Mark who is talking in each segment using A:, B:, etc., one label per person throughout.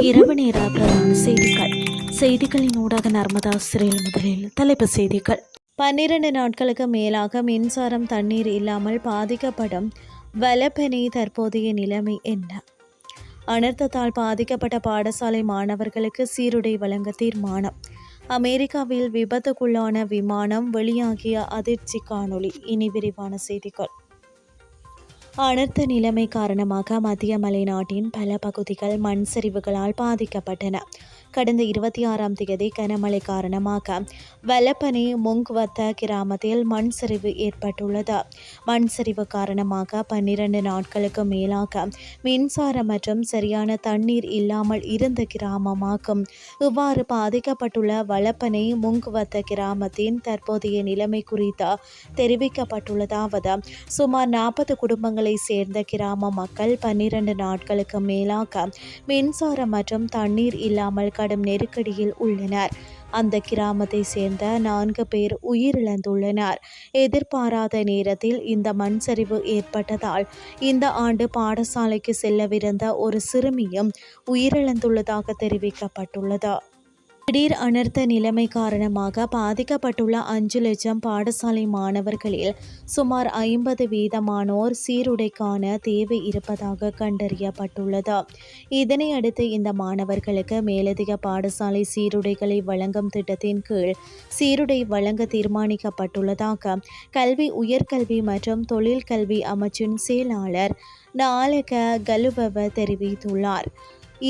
A: இரவு நேர பிரதான செய்திகள். செய்திகளின் ஊடாக நர்மதா சிறையில் முதலில் தலைப்பு செய்திகள். பன்னிரண்டு நாட்களுக்கு மேலாக மின்சாரம் தண்ணீர் இல்லாமல் பாதிக்கப்படும் வலப்பெனி தற்போதைய நிலைமை என்ன? அனர்த்தத்தால் பாதிக்கப்பட்ட பாடசாலை மாணவர்களுக்கு சீருடை வழங்க தீர்மானம். அமெரிக்காவில் விபத்துக்குள்ளான விமானம் வெளியாகிய அதிர்ச்சி காணொளி இனி விரிவான செய்திகள். அனர்த்த நிலைமை காரணமாக மத்திய மலைநாட்டின் பல பகுதிகள் மண் சரிவுகளால் பாதிக்கப்பட்டன. கடந்த இருபத்தி ஆறாம் தேதி கனமழை காரணமாக வலப்பனி முங்குவத்த கிராமத்தில் மண் சரிவு ஏற்பட்டுள்ளது. மண் சரிவு காரணமாக பன்னிரண்டு நாட்களுக்கு மேலாக மின்சாரம் மற்றும் சரியான தண்ணீர் இல்லாமல் இருந்த கிராமமாகும். இவ்வாறு பாதிக்கப்பட்டுள்ள வலப்பனை முங்குவத்த கிராமத்தின் தற்போதைய நிலைமை குறித்து தெரிவிக்கப்பட்டுள்ளதாவது சுமார் நாற்பது குடும்பங்கள் சேர்ந்த கிராம மக்கள் பன்னிரண்டு நாட்களுக்கு மேலாக மின்சாரம் மற்றும் தண்ணீர் இல்லாமல் கடும் நெருக்கடியில் உள்ளனர். அந்த கிராமத்தை சேர்ந்த நான்கு பேர் உயிரிழந்துள்ளனர். எதிர்பாராத நேரத்தில் இந்த மண் சரிவு ஏற்பட்டதால் இந்த ஆண்டு பாடசாலைக்கு செல்லவிருந்த ஒரு சிறுமியும் உயிரிழந்துள்ளதாக தெரிவிக்கப்பட்டுள்ளது. திடீர் அனர்த்த நிலைமை காரணமாக பாதிக்கப்பட்டுள்ள அஞ்சு லட்சம் பாடசாலை மாணவர்களில் சுமார் ஐம்பது வீதமானோர் சீருடைக்கான தேவை இருப்பதாக கண்டறியப்பட்டுள்ளது. இதனையடுத்து இந்த மாணவர்களுக்கு மேலதிக பாடசாலை சீருடைகளை வழங்கும் திட்டத்தின் கீழ் சீருடை வழங்க தீர்மானிக்கப்பட்டுள்ளதாக கல்வி உயர்கல்வி மற்றும் தொழில் கல்வி அமைச்சின் செயலாளர் நாளக கலுபவ தெரிவித்துள்ளார்.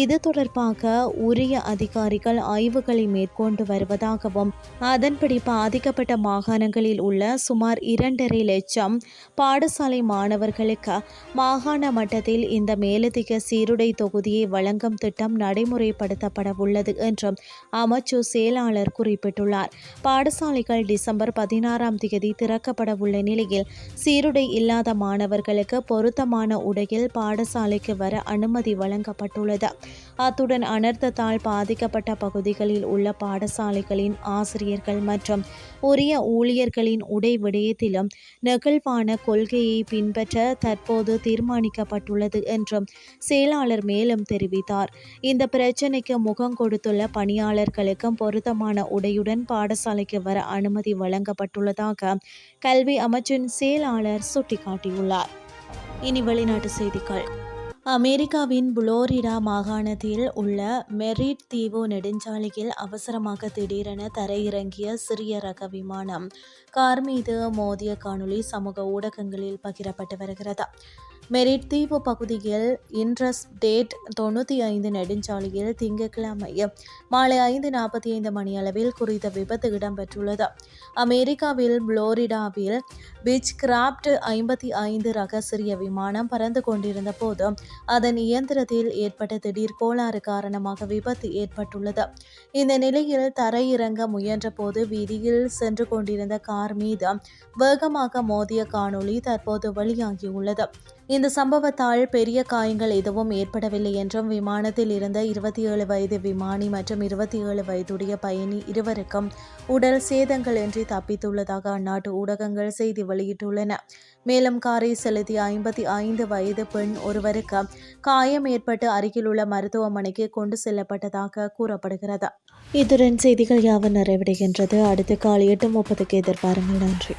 A: இது தொடர்பாக உரிய அதிகாரிகள் ஆய்வுகளை மேற்கொண்டு வருவதாகவும் அதன்படி பாதிக்கப்பட்ட மாகாணங்களில் உள்ள சுமார் இரண்டரை லட்சம் பாடசாலை மாணவர்களுக்கு மாகாண மட்டத்தில் இந்த மேலதிக சீருடை தொகுதியை வழங்கும் திட்டம் நடைமுறைப்படுத்தப்பட உள்ளது என்றும் அமைச்சு செயலாளர் குறிப்பிட்டுள்ளார். பாடசாலைகள் டிசம்பர் பதினாறாம் தேதி திறக்கப்பட உள்ள நிலையில் சீருடை இல்லாத மாணவர்களுக்கு பொருத்தமான உடையில் பாடசாலைக்கு வர அனுமதி வழங்கப்பட்டுள்ளது. அத்துடன் அனர்த்தத்தால் பாதிக்கப்பட்ட பகுதிகளில் உள்ள பாடசாலைகளின் ஆசிரியர்கள் மற்றும் உரிய ஊழியர்களின் உடை விடயத்திலும் நெகிழ்வான கொள்கையை பின்பற்ற தற்போது தீர்மானிக்கப்பட்டுள்ளது என்றும் செயலாளர் மேலும் தெரிவித்தார். இந்த பிரச்சினைக்கு முகம் கொடுத்துள்ள பணியாளர்களுக்கும் பொருத்தமான உடையுடன் பாடசாலைக்கு வர அனுமதி வழங்கப்பட்டுள்ளதாக கல்வி அமைச்சின் செயலாளர் சுட்டிக்காட்டியுள்ளார். இனி வெளிநாட்டு செய்திகள். அமெரிக்காவின் புளோரிடா மாகாணத்தில் உள்ள மெரிட் தீவு நெடுஞ்சாலையில் அவசரமாக திடீரென தரையிறங்கிய சிறிய ரக விமானம் கார் மீது மோதிய காணொளி சமூக ஊடகங்களில் பகிரப்பட்டு வருகிறது. மெரிட் தீவு பகுதியில் இன்ட்ரஸ் டேட் தொண்ணூற்றி ஐந்து நெடுஞ்சாலையில் திங்கட்கிழமை மாலை ஐந்து நாற்பத்தி ஐந்து மணியளவில் குறித்த விபத்து இடம்பெற்றுள்ளது. அமெரிக்காவில் புளோரிடாவில் பிச் கிராப்ட் ஐம்பத்தி ஐந்து ரக சிறிய விமானம் பறந்து கொண்டிருந்த போது அதன் இயந்திரத்தில் ஏற்பட்ட திடீர் கோளாறு காரணமாக விபத்து ஏற்பட்டுள்ளது. இந்த நிலையில் தரையிறங்க முயன்ற போது வீதியில் சென்று கொண்டிருந்த கார் மீது வேகமாக மோதிய காணொளி தற்போது வெளியாகியுள்ளது. இந்த சம்பவத்தால் பெரிய காயங்கள் எதுவும் ஏற்படவில்லை என்றும் விமானத்தில் இருந்த இருபத்தி ஏழு வயது விமானி மற்றும் இருபத்தி ஏழு வயதுடைய பயணி இருவருக்கும் உடல் சேதங்களின்றி தப்பித்துள்ளதாக அந்நாட்டு ஊடகங்கள் செய்தி வெளியிட்டுள்ளன. மேலும் காரை செலுத்திய ஐம்பத்தி ஐந்து வயது பெண் ஒருவருக்கு காயம் ஏற்பட்டு அருகிலுள்ள மருத்துவமனைக்கு கொண்டு செல்லப்பட்டதாக கூறப்படுகிறது. இத்துடன் செய்திகள் யாவும் நிறைவடைகின்றது. அடுத்து காலை எட்டு முப்பதுக்கு எதிர்பாருங்கள். நன்றி.